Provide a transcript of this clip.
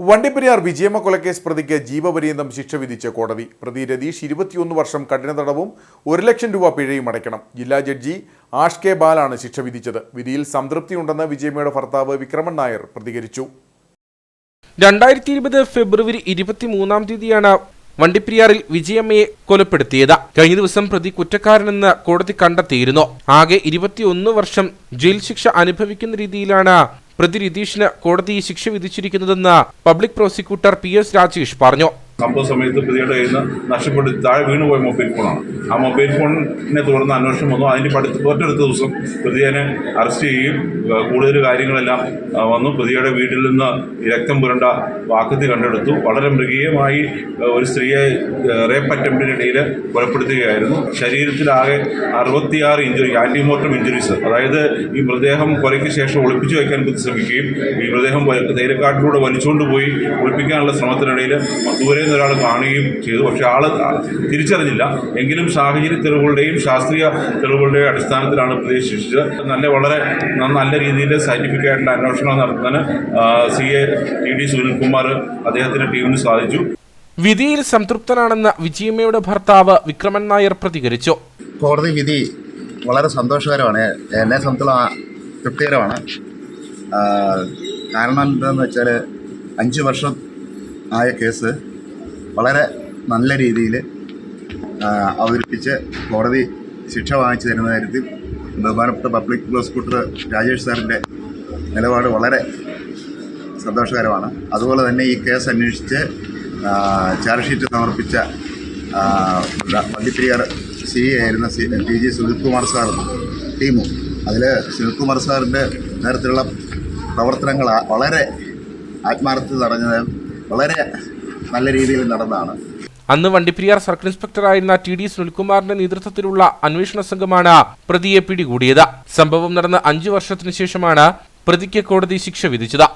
വണ്ടിപ്പെരിയാർ വിജയമ്മ കൊലക്കേസ് പ്രതിക്ക് ജീവപര്യന്തം ശിക്ഷ വിധിച്ച കോടതി. പ്രതി രതീഷ് ഇരുപത്തിയൊന്ന് വർഷം കഠിന തടവും ഒരു ലക്ഷം രൂപ പിഴയും അടയ്ക്കണം. ജില്ലാ ജഡ്ജി ആഷ് കെ ബാലാണ് ശിക്ഷ വിധിച്ചത്. വിധിയിൽ സംതൃപ്തിയുണ്ടെന്ന് വിജയമ്മയുടെ ഭർത്താവ് വിക്രമൻ നായർ പ്രതികരിച്ചു. രണ്ടായിരത്തി ഇരുപത് ഫെബ്രുവരി ഇരുപത്തിമൂന്നാം തീയതിയാണ് വണ്ടിപ്പെരിയാറിൽ വിജയമ്മയെ കൊലപ്പെടുത്തിയത്. കഴിഞ്ഞ ദിവസം പ്രതി കുറ്റക്കാരനെന്ന് കോടതി കണ്ടെത്തിയിരുന്നു. ആകെ ഇരുപത്തിയൊന്ന് വർഷം ജയിൽ ശിക്ഷ അനുഭവിക്കുന്ന രീതിയിലാണ് പ്രതി രതീഷിന് കോടതി ശിക്ഷ വിധിച്ചിരിക്കുന്നതെന്ന് public prosecutor P S Rajesh പറഞ്ഞു സംഭവ സമയത്ത് പ്രതിയുടെ കയ്യിൽ നിന്ന് നഷ്ടപ്പെട്ട് താഴെ വീണുപോയ മൊബൈൽ ഫോണാണ്. ആ മൊബൈൽ ഫോണിനെ തുടർന്ന് അന്വേഷണം വന്നു. അതിന്റെ പഠിത്തം ഒറ്റടുത്ത ദിവസം പ്രതിയെ അറസ്റ്റ് ചെയ്യുകയും കൂടുതൽ കാര്യങ്ങളെല്ലാം വന്നു. പ്രതിയുടെ വീട്ടിൽ നിന്ന് രക്തം പുരണ്ട വാക്കത്തി കണ്ടെടുത്തു. വളരെ മൃഗീയമായി ഒരു സ്ത്രീയെ റേപ്പ് അറ്റംപ്റ്റിനിടയിൽ കൊലപ്പെടുത്തുകയായിരുന്നു. ശരീരത്തിലാകെ അറുപത്തിയാറ് ഇഞ്ചുറി ആന്റിമോർട്ടം ഇഞ്ചുറീസ് അതായത് ഈ മൃതദേഹം കൊലയ്ക്ക് ശേഷം ഒളിപ്പിച്ചു വയ്ക്കാൻ ശ്രമിക്കുകയും ഈ മൃതദേഹം തേയിലക്കാട്ടിലൂടെ വലിച്ചുകൊണ്ട് പോയി ഒളിപ്പിക്കാനുള്ള ശ്രമത്തിനിടയിൽ ദൂരെ നിന്ന് ഒരാൾ കാണുകയും ചെയ്തു. പക്ഷേ ആൾ തിരിച്ചറിഞ്ഞില്ല. എങ്കിലും സാഹചര്യ തെളിവുകളുടെയും ശാസ്ത്രീയ തെളിവുകളുടെയും അടിസ്ഥാനത്തിലാണ് പ്രതിയെ ശിക്ഷിച്ചത്. നല്ല വളരെ നല്ല രീതിയിൽ സയന്റിഫിക് ആയിട്ടുള്ള അന്വേഷണം നടത്താൻ C A T D Sunilkumar അദ്ദേഹത്തിന്റെ ടീമിന് സാധിച്ചു. വിധിയിൽ സംതൃപ്തനാണെന്ന് വിജയമ്മയുടെ ഭർത്താവ് വിക്രമൻ നായർ പ്രതികരിച്ചു. കോടതി വിധി വളരെ സന്തോഷകരമാണ്. എന്നെ സംബന്ധിച്ചുള്ള തൃപ്തികരമാണ്. കാരണം എന്താണെന്ന് വെച്ചാൽ അഞ്ച് വർഷം ആയ കേസ്. വളരെ നല്ല രീതിയിൽ അവതരിപ്പിച്ച് കോടതി ശിക്ഷ വാങ്ങിച്ചു തരുന്ന കാര്യത്തിൽ ബഹുമാനപ്പെട്ട പബ്ലിക് പ്രോസിക്യൂട്ടർ രാജേഷ് സാറിന്റെ നിലപാട് വളരെ സന്തോഷകരമാണ്. അതുപോലെ തന്നെ ഈ കേസ് അന്വേഷിച്ച് ചാർജ് ഷീറ്റ് സമർപ്പിച്ച വണ്ടിപ്പെരിയാർ സി ആയിരുന്ന C T G Sunilkumar sir ടീമും. അതിൽ സുനിൽകുമാർ സാറിന്റെ നേരത്തിലുള്ള പ്രവർത്തനങ്ങൾ വളരെ ആത്മാർത്ഥത നിറഞ്ഞതും വളരെ നല്ല രീതിയിൽ നടന്നതാണ് അന്ന് വണ്ടിപ്പെരിയാർ സർക്കിൾ ഇൻസ്പെക്ടറായിരുന്ന ടി ഡി സുനിൽകുമാറിന്റെ നേതൃത്വത്തിലുള്ള അന്വേഷണ സംഘമാണ് പ്രതിയെ പിടികൂടിയത്. സംഭവം നടന്ന അഞ്ചു വർഷത്തിനു ശേഷമാണ് പ്രതിക്ക് കോടതി ശിക്ഷ വിധിച്ചത്.